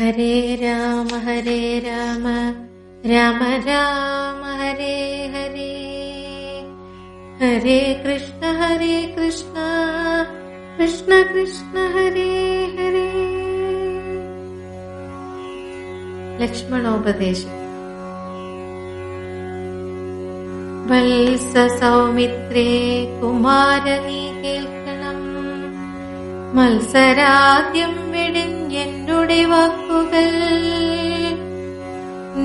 हरे राम हरे राम राम राम हरे हरे। हरे कृष्ण हरे कृष्ण कृष्ण कृष्ण हरे हरे। लक्ष्मणोपदेश। वल्स सौमित्रे कुमारनी केल्कणम् मत्सराद्यं मेडिन् വെടിഞ്ഞെന്നുടെ വാക്കുകൾ.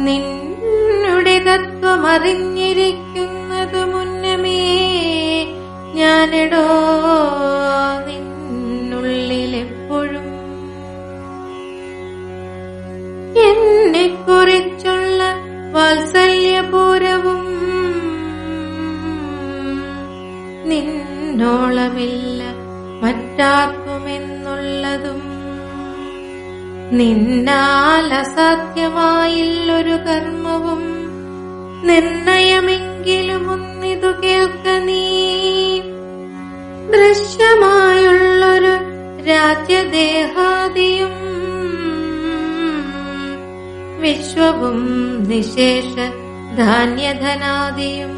നിന്നുടെ തത്വമറിഞ്ഞിരിക്കുന്നത് മുന്നമേ ഞാനിടോ. നിന്നുള്ളിലെപ്പോഴും എന്നെ കുറിച്ചുള്ള വാത്സല്യപൂരവും നിന്നോളമില്ല മറ്റാർക്കുമെന്നുള്ളതും നിന്നാൽ അസാധ്യമായില്ലൊരു കർമ്മവും നിർണയമെങ്കിലും ഒന്നിതു കേൾക്ക നീ. ദൃശ്യമായുള്ളൊരു രാജ്യദേഹാദിയും വിശ്വവും നിശേഷ ധാന്യധനാദിയും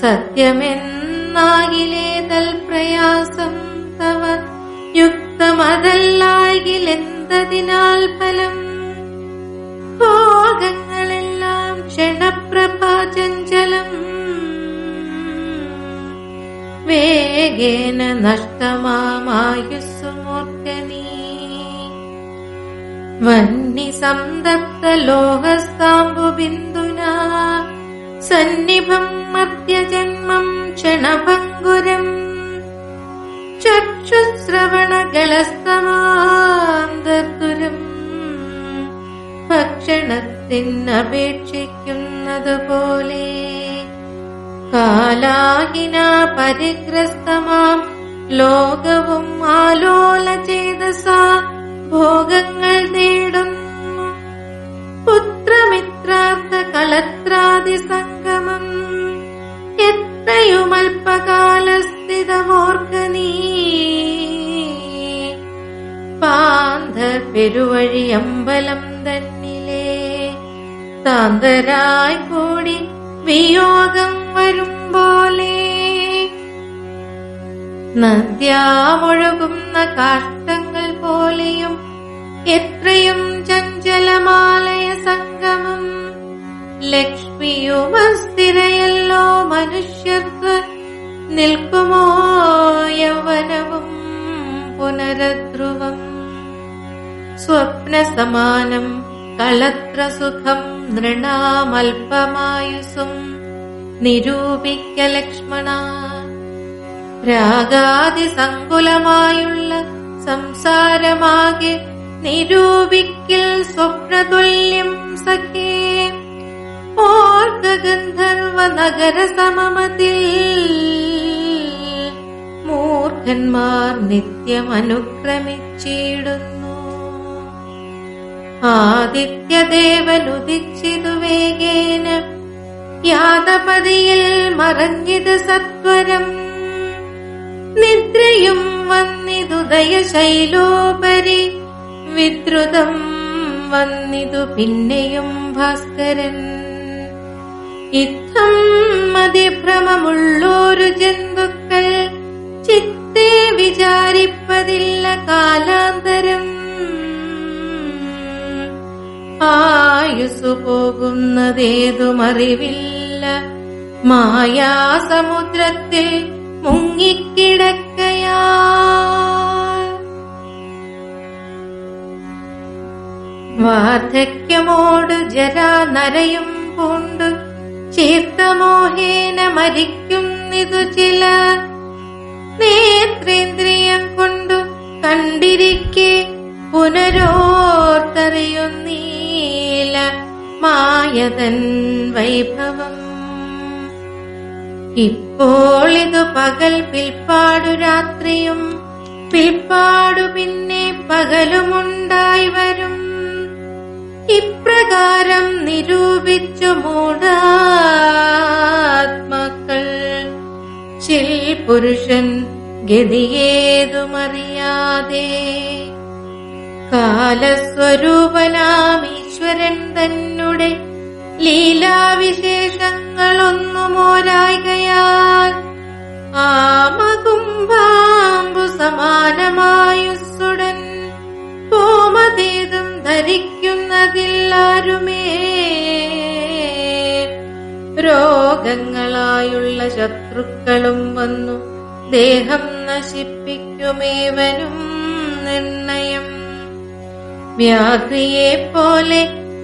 സത്യമെന്നാകിലേതൽ പ്രയാസം തവ യുക്തമതല്ലാകിലെന്തതിനാൽ ഫലം? ഭോഗങ്ങളെല്ലാം ക്ഷണപ്രഭാചഞ്ചലം വേഗേന നഷ്ടമാമായുസ്സുമൂർക്കനീ വന്നി സംതപ്ത ലോഹസ്താംബുബിന്ദുനാ സന്നിഭം മധ്യജന്മം ക്ഷണഭംഗുരം ചക്ഷുശ്രവണകളസ്തമാന്തർദുരം ഭക്ഷണത്തിനപേക്ഷിക്കുന്നത് പോലെ കാലാഹിന പരിഗ്രസ്തമാം ലോകവും ആലോല ചേതസ ഭോഗങ്ങൾ നേടുന്നു. പുത്രമിത്രാർത്ഥ കളത്രാദി സംഗമം എത്രയുമൽപകാലസ്ഥിതമോർക്ക പാന്ത പെരുവഴി അമ്പലം തന്നിലേ. താന്തരായി കൂടി വിയോഗം വരും പോലെ. നദ്യാമൊഴുകുന്ന കാഷ്ടങ്ങൾ പോലെയും എത്രയും ചഞ്ചലമാലയ സംഗമം. ലക്ഷ്മിയും അസ്ഥിരയല്ലോ മനുഷ്യർക്ക് നിൽക്കുമോ യൗവനവും പുനരധ്രുവം സ്വപ്നസമാനം കളത്ര സുഖം നൃണാമൽപമായുസും നിരൂപിക്ക ലക്ഷ്മണ. രാഗാതിസങ്കുലമായുള്ള സംസാരമാകെ നിരൂപിക്കൽ സ്വപ്നതുല്യം സഖേ. ഓർക്ക ഗന്ധർവ നഗര സമമതിൽ മൂർഖന്മാർ നിത്യം അനുക്രമിച്ചിടുന്നു ആദിത്യദേവനുദിച്ചിതു വേഗേന യാതപതിയിൽ മറഞ്ഞിത് സത്വരം. നിദ്രയും വന്നിതുദയശൈലോപരി വിദ്രുതം വന്നിതു പിന്നെയും ഭാസ്കരൻ. ഇത്തം മതിഭ്രമമുള്ളോരു ജന്തുക്കൾ ചിത്തെ വിചാരിപ്പതില്ല കാലാന്തരം. ആയുസു പോകുന്നതേതുമറിവില്ല. മായാസമുദ്രത്തിൽ മുങ്ങിക്കിടക്കയാ വാർദ്ധക്യമോട് ജരാ നരയും പൂണ്ട്. ചീർത്തമോഹേന മരിക്കുന്നിതു ചില നേത്രേന്ദ്രിയം കൊണ്ടു കണ്ടിരിക്കെ പുനരോർത്തറിയുന്നീല മായതൻ വൈഭവം. ഇപ്പോൾ ഇതു പകൽ പിൽപ്പാടു രാത്രിയും പിൽപ്പാടു പിന്നെ പകലുമുണ്ടായി വരും. ഇപ്രകാരം നിരൂപിച്ചു മൂടാത്മാക്കൾ ചിൽ പുരുഷൻ ഗതിയേതുമറിയാതെ കാലസ്വരൂപനാം ഈശ്വരൻ തന്നെ ലീലാവിശേഷങ്ങളൊന്നുമോരായികയാൽ ആമകുംഭാമ്പു സമാനമായുസ്സുടൻ പോമതേതും ധരിക്കുന്നതില്ലാരുമേ. രോഗങ്ങളായുള്ള ശത്രുക്കളും വന്നു ദേഹം നശിപ്പിക്കുമേവനും നിർണയം. വ്യാധിയെ പോലെ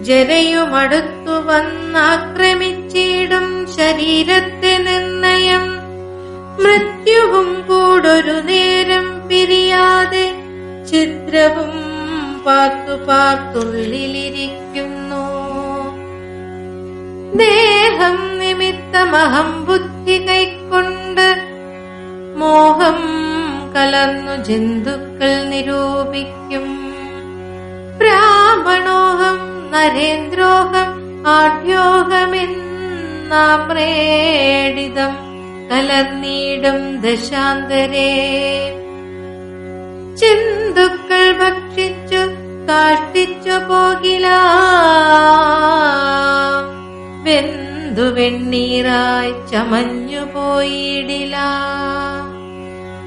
ജരയുമടുത്തു വന്നാക്രമിച്ചിടും ശരീരത്തെ നിർണയം. മൃത്യുവും കൂടൊരു നേരം പിരിയാതെ ചിത്രവും പാർത്തു പാർത്തുള്ളിലിരിക്കുന്നു ദേഹം നിമിത്തമഹം ബുദ്ധി കൈക്കൊണ്ട് മോഹം കലർന്നു ജന്തുക്കൾ നിരൂപിക്കും. ബ്രാഹ്മണോഹം നരേന്ദ്രോഹം ആഢ്യോഹമെന്നാമ്രേഡിതം കലർന്നീടും ദശാന്തരേ. ചിന്തുക്കൾ ഭക്ഷിച്ചു കാഷ്ടിച്ചു പോകില. വെന്തു വെണ്ണീറായി ചമഞ്ഞു പോയിടില.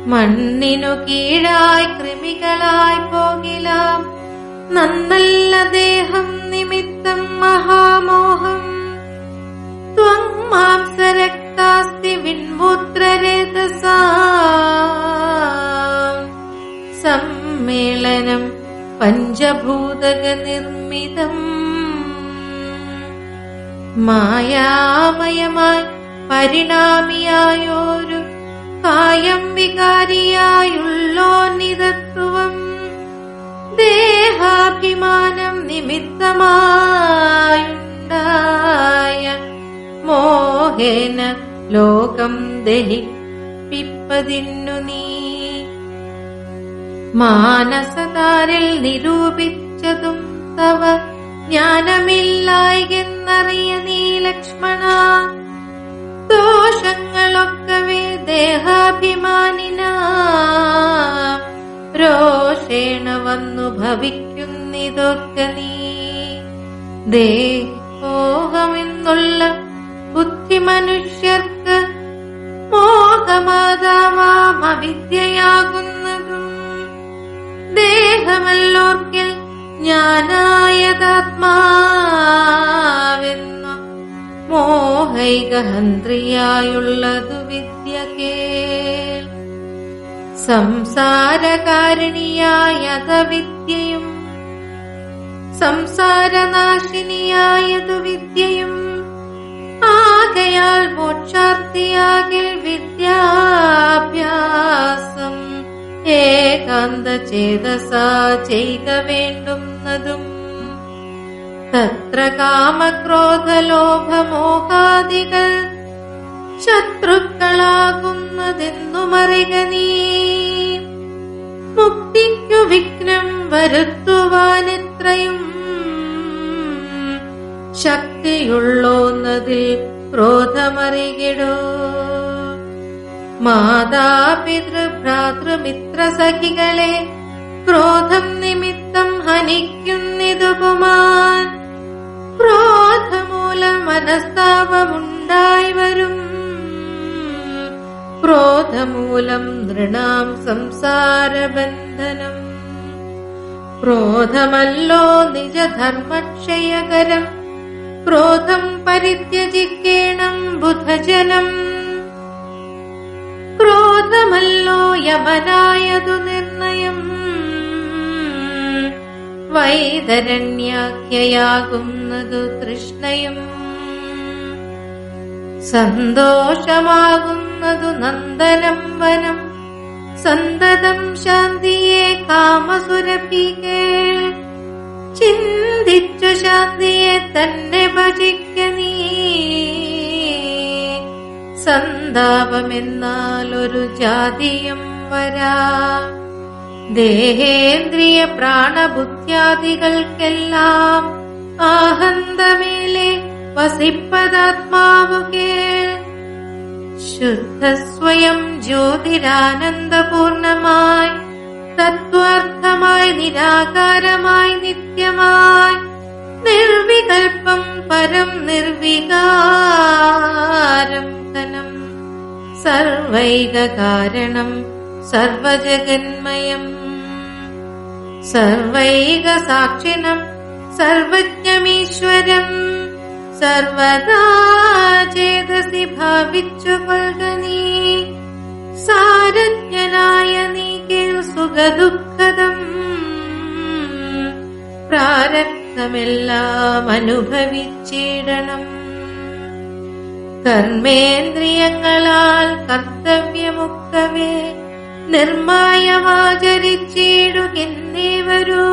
മണ്ണിനു കീഴായി കൃമികളായി പോകില. നന്നല്ല ദേഹം നിമിത്തം മഹാമോഹം. ത്വം മാംസരക്താസ്തി വിൺമൂത്രരേതസാ സമ്മേളനം പഞ്ചഭൂതക നിർമ്മിതം മായാമയമായി പരിണാമിയായോരു കായം വികാരിയായുള്ളോ നിതത്വം ദേഹാഭിമാനം നിമിത്തമായുണ്ടായ മോഹേന ലോകം ദഹിപ്പിപ്പതിന്നു നീ. മാനസതാരിൽ നിരൂപിച്ചതും തവ ജ്ഞാനമില്ലായെന്നറിയ നീ ലക്ഷ്മണ. ദോഷങ്ങളൊക്കവേ ദേഹാഭിമാനിന. രോഷേണ വന്നു ഭവിക്കുന്നിതൊക്ക നീ. ദേഹോഹമെന്നുള്ള ബുദ്ധി മനുഷ്യർക്ക് മോഹമാതാവാം അവിദ്യയാകുന്നതും ദേഹമല്ലോർക്കിൽ ജ്ഞാനായതാത്മാവെന്നു മോഹൈകഹന്ത്രിയായുള്ളതു വിദ്യ കേൾ. സംസാരകാരിണിയായത വിദ്യയും സംസാരനാശിനിയായതു വിദ്യയും ആകയാൽ മോക്ഷാർത്ഥിയാകിൽ വിദ്യാഭ്യാസം ഏകാന്ത ചേതസാ ചെയ്ത വേണ്ടുന്നതും. തത്ര കാമക്രോധലോഭമോഹാദികൾ ശത്രുക്കളാകുന്നതെന്നുമറിക നീ. മുക്തിക്കു വിഘ്നം വരുത്തുവാനെത്രയും ശക്തിയുള്ളോന്നതിൽ ക്രോധമറികിടോ മാതാപിതൃഭ്രാതൃമിത്ര സഖികളെ ക്രോധം നിമിത്തം ഹനിക്കുന്നിതുപുമാൻ. ക്രോധമൂലം മനസ്താപമുണ്ടായി വരും ക്രോധമൂലം നൃണാം സംസാരബന്ധനം. ക്രോധമല്ലോ നിജധർമ്മക്ഷയകരം. ക്രോധം പരിത്യജിക്കേണം ബുധജനം. ക്രോധമല്ലോ യമനായതു നിർണയം. വൈതരണ്യാഖ്യയാകുന്നതു തൃഷ്ണയും. സന്തോഷമാകുന്നതു നന്ദനം വനം. സന്തതം ശാന്തിയെ കാമസുരഭികേ. ചിന്തിച്ചു ശാന്തിയെ തന്നെ ഭജിക്ക നീ. സന്താപമെന്നാൽ ഒരു ജാതിയും വരാ. ദേഹേന്ദ്രിയ പ്രാണബുദ്ധ്യാദികൾക്കെല്ലാം ആഹന്തമേലെ വസിപ്പതാത്മാവു കേൾ ശുദ്ധ സ്വയം ജ്യോതിരാനന്ദപൂർണമായി തത്വാർത്ഥമായി നിരാകാരമായി നിത്യമായി നിർവികൽപ്പം പരം നിർവികാരം ധനം. സർവൈക കാരണം സർവജഗന്മയം. സർവൈക സർവജ്ഞമീശ്വരം. സർവദാ ചേതസി ഭാവിച്ചു നീ സാരജ്ഞനായ നീ സുഖദുഃഖദം. പ്രാരബ്ധമെല്ലാം അനുഭവിച്ചിടണം. കർമ്മേന്ദ്രിയങ്ങളാൽ കർത്തവ്യമൊക്കവേ നിർമായമാചരിച്ചിടുകിന്നേവരൂ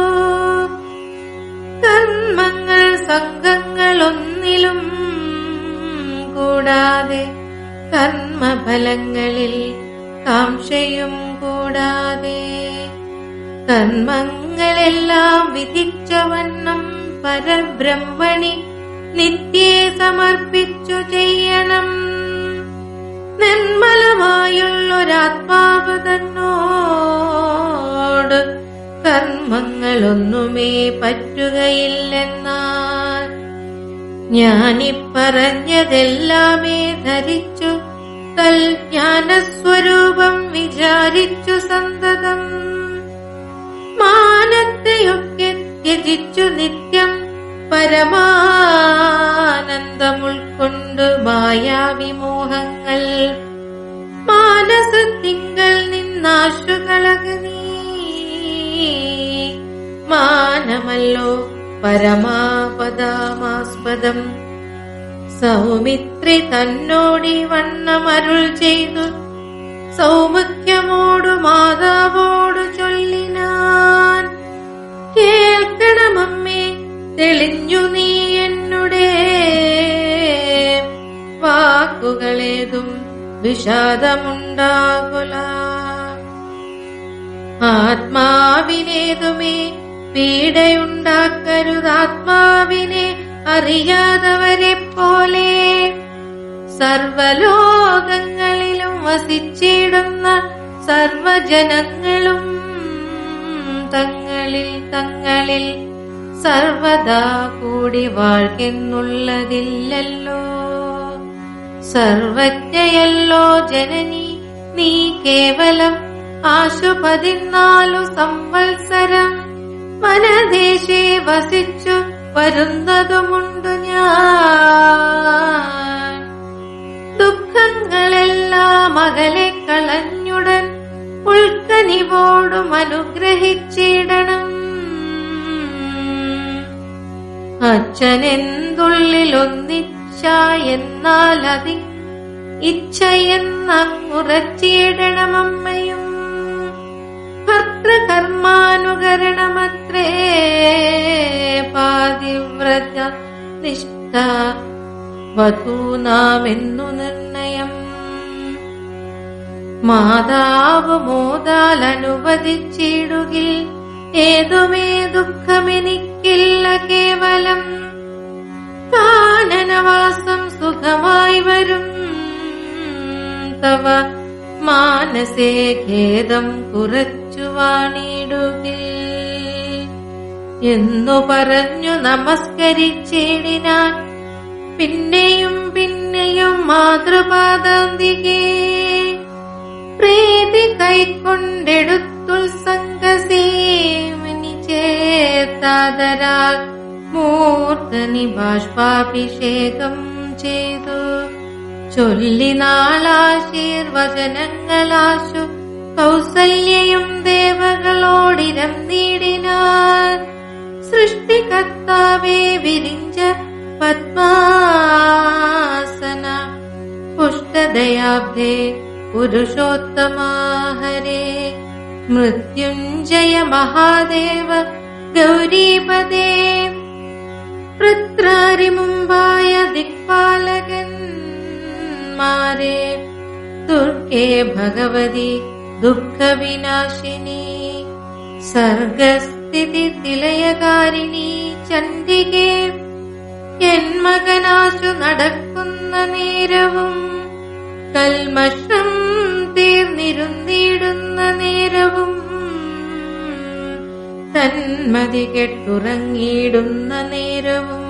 കർമ്മങ്ങൾ സംഘങ്ങളൊന്നിലും കൂടാതെ കർമ്മഫലങ്ങളിൽ കാംക്ഷയും കൂടാതെ കർമ്മങ്ങളെല്ലാം വിധിച്ചവണ്ണം പരബ്രഹ്മണി നിത്യേ സമർപ്പിച്ചു ചെയ്യണം. നിർമ്മലമായുള്ളൊരാത്മാവ് തന്നോട് കർമ്മങ്ങളൊന്നുമേ പറ്റുകയില്ലെന്നാൽ ഞാനിപ്പറഞ്ഞതെല്ലാമേ ധരിച്ചു തൽ ജ്ഞാനസ്വരൂപം വിചാരിച്ചു സന്തതം. മാനത്തെയൊക്കെ ത്യജിച്ചു നിത്യം പരമാനന്ദമുൾക്കൊണ്ട് മായാവിമോഹങ്ങൾ. മാനസ തിങ്കൾ കളകനീ മാനമല്ലോ പരമാപദാമാസ്പദം. സൗമിത്രി തന്നോടി വണ്ണമരുൾ ചെയ്തു. സൗമുഖ്യമോടു മാതാവോടു ചൊല്ലിനാൻ. കേൾക്കണമമ്മേ തെളിഞ്ഞു നീ എന്നുടെ. വാക്കുകളേതും വിഷാദമുണ്ടാകുല. ആത്മാവിനേതുമേ പീഡയുണ്ടാക്കരുതാത്മാവിനെ അറിയാതവരെ പോലെ സർവലോകങ്ങളിലും വസിച്ചിടുന്ന സർവജനങ്ങളും തങ്ങളിൽ തങ്ങളിൽ സർവദാ കൂടി വാഴ്ന്നുള്ളതില്ലല്ലോ സർവജ്ഞയല്ലോ ജനനി നീ കേവലം ആശു പതിനാലു സംവത്സരം വനദേശേ വസിച്ചു വരുന്നതുമുണ്ട് ഞാൻ. ദുഃഖങ്ങളെല്ലാം അകലെ കളഞ്ഞുടൻ ഉൾക്കനിവോടും അനുഗ്രഹിച്ചിടണം. അച്ഛനെന്തുള്ളിലൊന്നിച്ച എന്നാൽ അതി ഇച്ഛയെന്നങ്ങുറച്ചിടണമമ്മയും ഭർത്തൃകർമാനുകരണമത്രേ പാതിവ്രത നിഷ്ഠ വധൂനാമെന്നു നിർണയം മാതാവ് മോതാൽ അനുവദിച്ചിടുകിൽ ഏതുമേ ദുഃഖമെനിക്കില്ല കേവലം കാനനവാസം സുഖമായി വരും തവ മാനസേ ഖേദം കുറച്ചു വാണിടുകിൽ എന്നു പറഞ്ഞു നമസ്കരിച്ചിടിനാൻ പിന്നെയും പിന്നെയും മാതൃപാദാന്തികേ. പ്രീതി കൈക്കൊണ്ടെടുത്തുത്സംഗസേമനി ചേത്താതരാൽ മൂർത്തനി ബാഷ്പാഭിഷേകം ചെയ്തു. ചൊല്ലിനാളാശീർവചനങ്ങളാശു കൗസല്യയും ദേവകളോടിരം നീടിനാർ സൃഷ്ടികർത്താവേ വിരിഞ്ച പത്മാസന പുഷ്ടദയാബ്ധേ പുരുഷോത്തമാഹരേ മൃത്യുഞ്ജയ മഹാദേവ ഗൗരീപദേ പൃത്രാരി മുമ്പായ ദിക്പാലകന്മാരെ ദുർഗേ ഭഗവതി ദുഃഖവിനാശിനി. സർഗസ്ഥിതി തിലയകാരിണി ചണ്ഡികേ എന്മകനാശു മകനാശു നടക്കുന്ന നേരവും കൽമഷം തീർന്നിരുന്നിടുന്ന നേരവും തന്മതി കെട്ടുറങ്ങിയിടുന്ന നേരവും.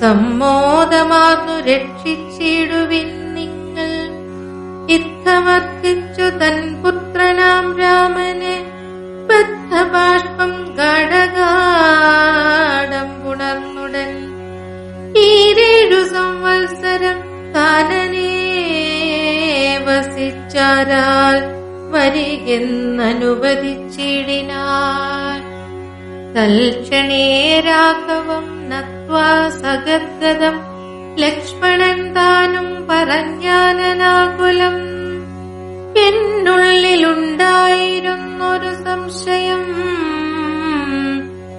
സമ്മോദമാർന്നു രക്ഷിച്ചിടുവിൻ നിങ്ങൾ. ഇത്തമർത്തിച്ചു തൻ പുത്രനാം രാമനെ ബദ്ധബാഷ്പം ഗടകാടം പുണർന്നുടൻ. ഈരേഴു സംവത്സരം കാനനേ വസിച്ചാരാൽ വരികെന്നനുവദിച്ചിടിനാർ തൽക്ഷണേ രാഘവം നത്വാ സഗദ്ഗതം ലക്ഷ്മണൻ താനും പറഞ്ഞാനനാകുലം എന്നുള്ളിലുണ്ടായിരുന്നൊരു സംശയം.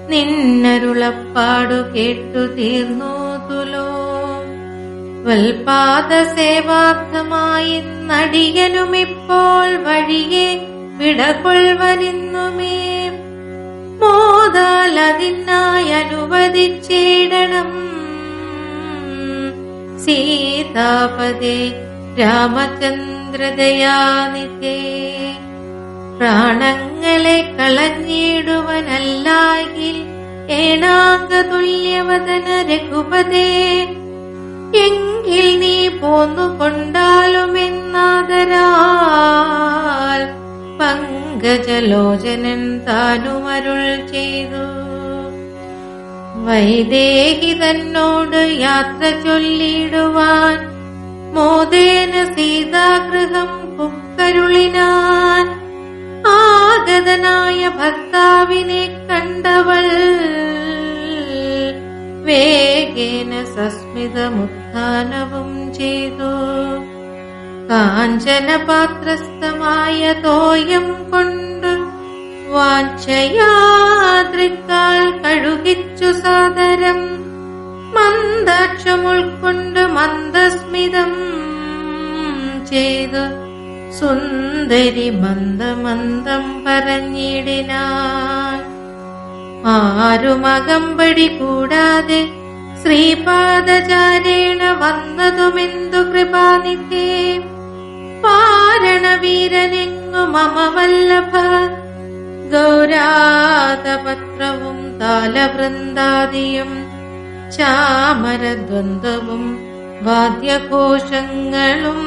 നിന്നരുളപ്പാടു കേട്ടു തീർന്നു തുലോ. വൽപാദ സേവാർത്ഥമായി നടിയനുമിപ്പോൾ വഴിയെ വിടകൊൾവനിന്നുമേ. അതിനായി അനുവദിച്ചിടണം. സീതാപദേ രാമചന്ദ്രദയാനിധേ. പ്രാണങ്ങളെ കളഞ്ഞിടുവനല്ലാകിൽ ഏണാംഗ രഘുപതേ. എങ്കിൽ നീ പോന്നുകൊണ്ടാലുമെന്നാദരാൽ പങ്കജലോചനൻ താനുമരുൾ ചെയ്തു. വൈദേഹി തന്നോട് യാത്ര ചൊല്ലിടുവാൻ മോദേന സീതാഗൃഹം കുക്കരുളിനാൻ ആഗതനായ ഭർത്താവിനെ കണ്ടവൾ വേഗേന സസ്മിതമുത്ഥാനവും ചെയ്തു. കാഞ്ചനപാത്രസ്ഥമായ തോയം കൊണ്ട് വാഞ്ചയാദ്രിക്കാൽ കഴുകിച്ചു സാദരം. മന്ദാക്ഷമുൾക്കൊണ്ട് മന്ദസ്മിതം ചെയ്തു സുന്ദരി മന്ദമന്ദം പറഞ്ഞിടിനാൽ ആരുമകമ്പടി കൂടാതെ ശ്രീപാദചാരേണ വന്നതുമെന്തു കൃപാനിധേ? പാരണവീരനെങ്ങു മമ വല്ലഭ ഗൗരാതപത്രവും താലവൃന്ദാദിയും ചാമരദ്വന്ദ്വവും വാദ്യഘോഷങ്ങളും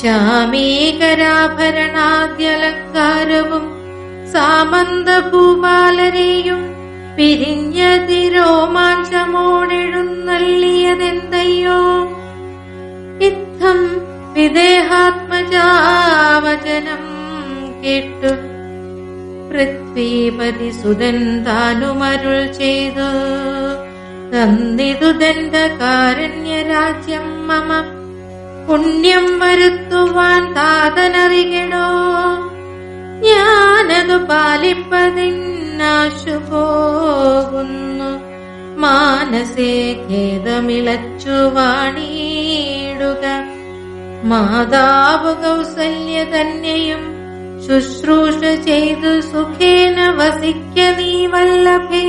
ചാമീകരാഭരണാദ്യലങ്കാരവും സാമന്തഭൂപാലരെയും പിരിഞ്ഞതിരോമാഞ്ചമോടെഴുന്നള്ളിയതെന്തയ്യോ ഇത്തം വിദേഹാത്മജാവചനം കേട്ടു. പൃഥ്വീപതി സുതൻ താനുമരുൾ ചെയ്തു. തന്നിതു മമ. പുണ്യം വരുത്തുവാൻ താതനറികണോ ഞാനതു പാലിപ്പതിന്നാശു പോകുന്നു. മാനസേ ഖേദമിളച്ചു വാണിയിടുക. മാതാവ് കൗസല്യ തന്നെയും ശുശ്രൂഷ ചെയ്തു സുഖേന വസിക്ക നീ വല്ലഭേ.